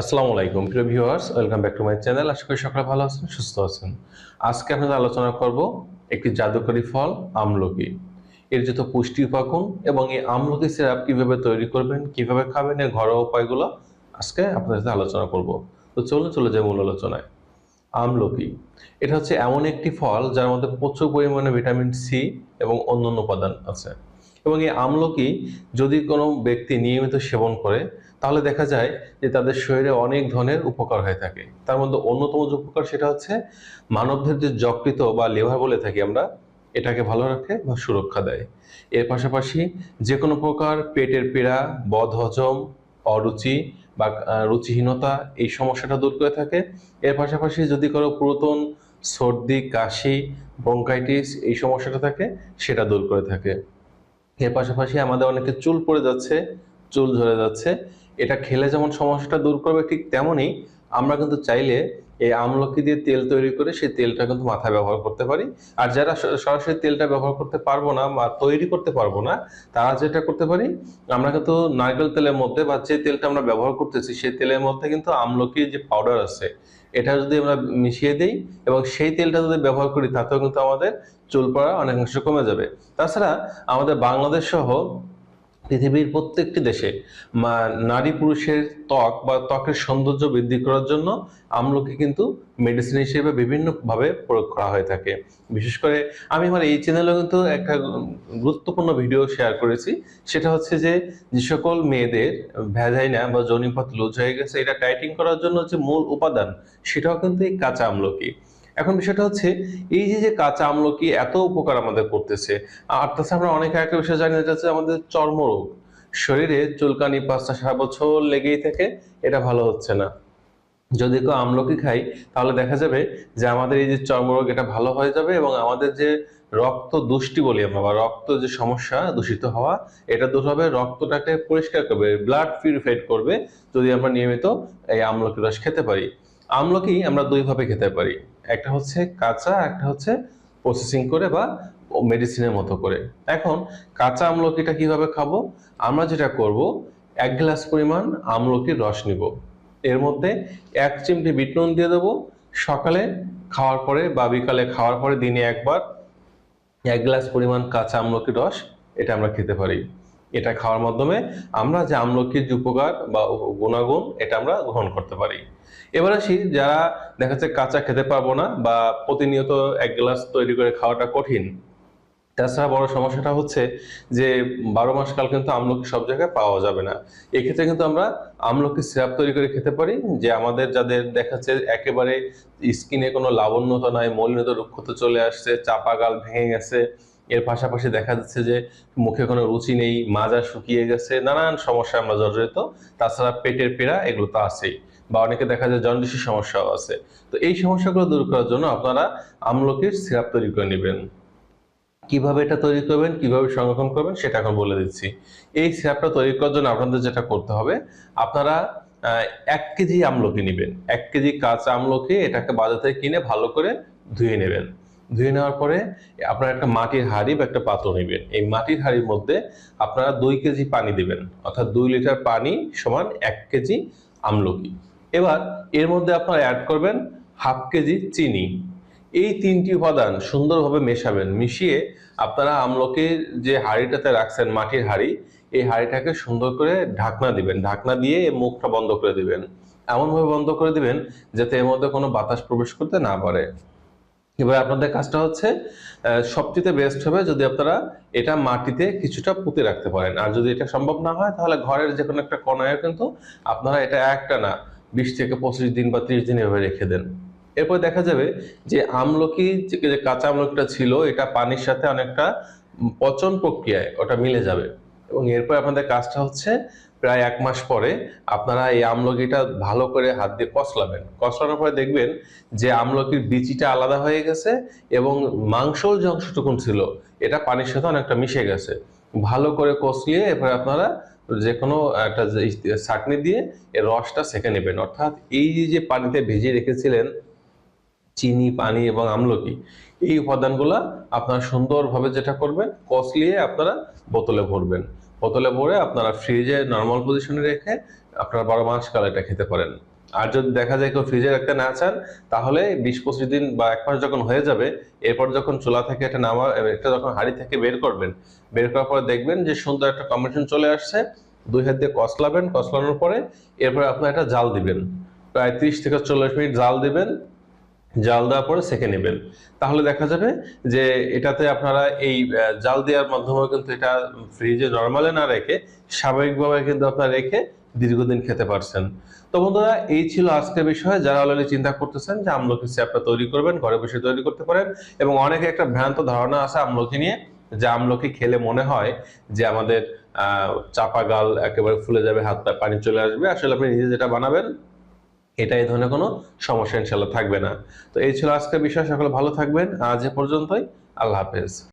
আসসালামু আলাইকুম। প্রিয় viewers, welcome back to my channel. আশা করি সকলে ভালো আছেন, সুস্থ আছেন। আজকে আপনাদের আলোচনা করব একটি জাদুকরী ফল, আমলকি। এর যত পুষ্টি উপাগুণ এবং এই আমলকি সিরাপ কীভাবে তৈরি করবেন, কীভাবে খাবেন, এর ঘরোয়া উপায়গুলো আজকে আপনাদের সাথে আলোচনা করব। তো চলুন, চলে যাই মূল আলোচনায়। আমলকি, এটা হচ্ছে এমন একটি ফল যার মধ্যে প্রচুর পরিমাণে ভিটামিন সি এবং অন্যান্য উপাদান আছে। এবং এই আমলকি যদি কোনো ব্যক্তি নিয়মিত সেবন করে, তাহলে দেখা যায় যে তাদের শরীরে অনেক ধরনের উপকার হয়ে থাকে। তার মধ্যে অন্যতম যে উপকার সেটা হচ্ছে মানবদের যে যকৃত বা লিভার বলে থাকি আমরা, এটাকে ভালো রাখে বা সুরক্ষা দেয়। এর পাশাপাশি যে কোনো প্রকার পেটের পীড়া বদ হজম অরুচি বা রুচিহীনতা এই সমস্যাটা দূর করে থাকে। এর পাশাপাশি যদি কারও পুরাতন সর্দি, কাশি, ব্রঙ্কাইটিস এই সমস্যাটা থাকে, সেটা দূর করে থাকে। এর পাশাপাশি আমাদের অনেকে চুল পড়ে যাচ্ছে, চুল ঝরে যাচ্ছে। এটা খেলে যেমন সমস্যাটা দূর করবে ঠিক তেমনই আমরা কিন্তু চাইলে এই আমলকি দিয়ে তেল তৈরি করে সেই তেলটা কিন্তু মাথায় ব্যবহার করতে পারি। আর যারা সরাসরি তেলটা ব্যবহার করতে পারব না বা তৈরি করতে পারব না, তারা যেটা করতে পারি, আমরা কিন্তু নারকেল তেলের মধ্যে বা যে তেলটা আমরা ব্যবহার করতেছি, সেই তেলের মধ্যে কিন্তু আমলকির যে পাউডার আছে, এটা যদি আমরা মিশিয়ে দিই এবং সেই তেলটা যদি ব্যবহার করি, তাতেও কিন্তু আমাদের চুল পড়া অনেকাংশ কমে যাবে। তাছাড়া আমাদের বাংলাদেশ সহ পৃথিবীর প্রত্যেকটি দেশে নারী পুরুষের ত্বক বা ত্বকের সৌন্দর্য বৃদ্ধি করার জন্য আমলকি কিন্তু মেডিসিন হিসেবে বিভিন্নভাবে প্রয়োগ করা হয়ে থাকে। বিশেষ করে আমি আমার এই চ্যানেলে কিন্তু একটা গুরুত্বপূর্ণ ভিডিও শেয়ার করেছি। সেটা হচ্ছে যে যে সকল মেয়েদের ভ্যাজাইনা বা জনিপথ লুজ হয়ে গেছে, এটা টাইটিং করার জন্য যে মূল উপাদান, সেটাও কিন্তু এই কাঁচা আমলকি। এখন বিষয়টা হচ্ছে, এই যে যে কাঁচা আমলকি এত উপকার আমাদের করতেছে? আর তাছাড়া আমরা অনেকে একটা বিষয় জানি, যেটা হচ্ছে আমাদের চর্মরোগ। শরীরে চুলকানি পাঁচটা সারা বছর লেগেই থাকে, এটা ভালো হচ্ছে না। যদি কেউ আমলকি খাই তাহলে দেখা যাবে যে আমাদের এই যে চর্মরোগ, এটা ভালো হয়ে যাবে এবং আমাদের যে রক্ত দুষ্টি বলি আমরা, বা রক্ত যে সমস্যা, দূষিত হওয়া, এটা দূর হবে, রক্তটাকে পরিষ্কার করবে ব্লাড পিউরিফাইড করবে, যদি আমরা নিয়মিত এই আমলকি রস খেতে পারি। আমলকি আমরা দুইভাবে খেতে পারি। একটা হচ্ছে কাঁচা, একটা হচ্ছে প্রসেসিং করে বা মেডিসিনের মতো করে। এখন কাঁচা আমলকিটা কীভাবে খাব? আমরা যেটা করব, এক গ্লাস পরিমাণ আমলকির রস নিব। এর মধ্যে এক চিমটি বিট নুন দিয়ে দেবো। সকালে খাওয়ার পরে বা বিকালে খাওয়ার পরে দিনে একবার এক গ্লাস পরিমাণ কাঁচা আমলকির রস, এটা আমরা খেতে পারি। এটা খাওয়ার মাধ্যমে আমরা যে আমলকির যে উপকার বা গুণাগুণ, এটা আমরা গ্রহণ করতে পারি। এবার আসি, যারা দেখা যাচ্ছে কাঁচা খেতে পারব না বা প্রতিনিয়ত এক গ্লাস তৈরি করে খাওয়াটা কঠিন, তাছাড়া বড় সমস্যাটা হচ্ছে যে বারো মাস কাল কিন্তু আমলকি সব জায়গায় পাওয়া যাবে না। এক্ষেত্রে কিন্তু আমরা আমলকি সিরাপ তৈরি করে খেতে পারি, যে আমাদের যাদের দেখাচ্ছে একেবারে স্কিনে কোনো লাবণ্যতা নাই, মলিনতা রুক্ষতা চলে আসছে চাপা গাল ভেঙে গেছে এর পাশাপাশি দেখা যাচ্ছে যে মুখে কোনো রুচি নেই, মাজা শুকিয়ে গেছে, নানান সমস্যা আমরা জর্জরিত। তাছাড়া পেটের পীড়া, এগুলো তো আছেই। বা অনেকে দেখা যায় জন্ডিসের সমস্যাও আছে। তো এই সমস্যাগুলো দূর করার জন্য আপনারা আমলকির সিরাপ তৈরি করে নেবেন। কীভাবে এটা তৈরি করবেন, কীভাবে সংরক্ষণ করবেন, সেটা এখন বলে দিচ্ছি। এই সিরাপটা তৈরি করার জন্য আপনাদের যেটা করতে হবে, আপনারা এক কেজি আমলকি নেবেন। এক কেজি কাঁচা আমলকি, এটাকে বাজার থেকে কিনে ভালো করে ধুয়ে নেবেন। ধুয়ে নেওয়ার পরে আপনারা একটা মাটির হাঁড়ি বা একটা পাত্র নেবেন। এই মাটির হাঁড়ির মধ্যে আপনারা দুই কেজি পানি দেবেন, অর্থাৎ দুই লিটার পানি সমান এক কেজি আমলকি। এবার এর মধ্যে আপনারা অ্যাড করবেন হাফ কেজি চিনি। এই তিনটি উপাদান সুন্দরভাবে মেশাবেন, মিশিয়ে আপনারা আমলকির যে হাঁড়িটাতে রাখছেন মাটির হাঁড়ি, এই হাঁড়িটাকে সুন্দর করে ঢাকনা দিবেন। ঢাকনা দিয়ে মুখটা বন্ধ করে দিবেন। এমনভাবে বন্ধ করে দিবেন যাতে এর মধ্যে কোনো বাতাস প্রবেশ করতে না পারে। এবার আপনাদের কাজটা হচ্ছে সবচেয়ে বেস্ট হবে যদি আপনারা এটা মাটিতে কিছুটা পুঁতে রাখতে পারেন। আর যদি এটা সম্ভব না হয়, তাহলে ঘরের যে কোনো একটা কোনায় কিন্তু আপনারা এটা একটা না বিশ থেকে পঁচিশ দিন বা ত্রিশ দিন এভাবে রেখে দেন। এরপর দেখা যাবে যে আমলকি যে কাঁচা আমলকিটা ছিল, এটা পানির সাথে অনেকটা পচন প্রক্রিয়ায় ওটা মিলে যাবে। এবং এরপর আপনাদের কাজটা হচ্ছে প্রায় এক মাস পরে আপনারা এই আমলকিটা ভালো করে হাত দিয়ে কষলাবেন। কষলানোর পরে দেখবেন যে আমলকির বিচিটা আলাদা হয়ে গেছে এবং মাংসর যে অংশটুকুন ছিল। এটা পানির সাথে অনেকটা মিশে গেছে। ভালো করে কষলিয়ে এরপরে আপনারা যে কোনো একটা ছাঁকনি দিয়ে এর রসটা সেঁকে নেবেন। অর্থাৎ এই যে পানিতে ভেজে রেখেছিলেন চিনি, পানি এবং আমলকি, এই উপাদানগুলা আপনারা সুন্দরভাবে যেটা করবেন, কষলিয়ে আপনারা বোতলে ভরবেন। বোতলে ভরে আপনারা ফ্রিজে নর্মাল পজিশনে রেখে আপনারা বারো মাস কাল এটা খেতে পারেন। আর যদি দেখা যায় কেউ ফ্রিজে রাখতে না চান, তাহলে বিশ পঁচিশ দিন বা এক মাস যখন হয়ে যাবে, এরপর যখন চুলা থেকে এটা নামা, এটা যখন হাঁড়ি থেকে বের করবেন, বের করার পরে দেখবেন যে সুন্দর একটা কম্বিনেশন চলে আসছে। দুই হাত দিয়ে কসলাবেন, কসলানোর পরে এরপরে আপনার এটা জাল দিবেন। প্রায় ত্রিশ থেকে চল্লিশ মিনিট জাল দিবেন। জাল দেওয়ার পরে সেঁকে নেবেন। তাহলে দেখা যাবে যে এটাতে আপনারা এই জাল দেওয়ার মাধ্যমে কিন্তু এটা ফ্রিজে নর্মালে না রেখে স্বাভাবিকভাবে কিন্তু আপনারা রেখে দীর্ঘদিন খেতে পারছেন। তো বন্ধুরা, এই ছিল আজকের বিষয়। যারা অলরেডি চিন্তা করতেছেন যে আমলকি স্যাপটা তৈরি করবেন, ঘরে বসে তৈরি করতে পারেন এবং অনেকে একটা ভ্রান্ত ধারণা আছে আমলকি নিয়ে যে আমলকি খেলে মনে হয় যে আমাদের চাপা গাল একেবারে ফুলে যাবে, হাত পায়ে পানি চলে আসবে। আসলে আপনি নিজে যেটা বানাবেন এটা এই ধরনের কোনো সমস্যা ইনশাল্লাহ থাকবে না। তো এই ছিল আজকের বিষয়, সকলে ভালো থাকবেন। আজ এ পর্যন্তই, আল্লাহ হাফেজ।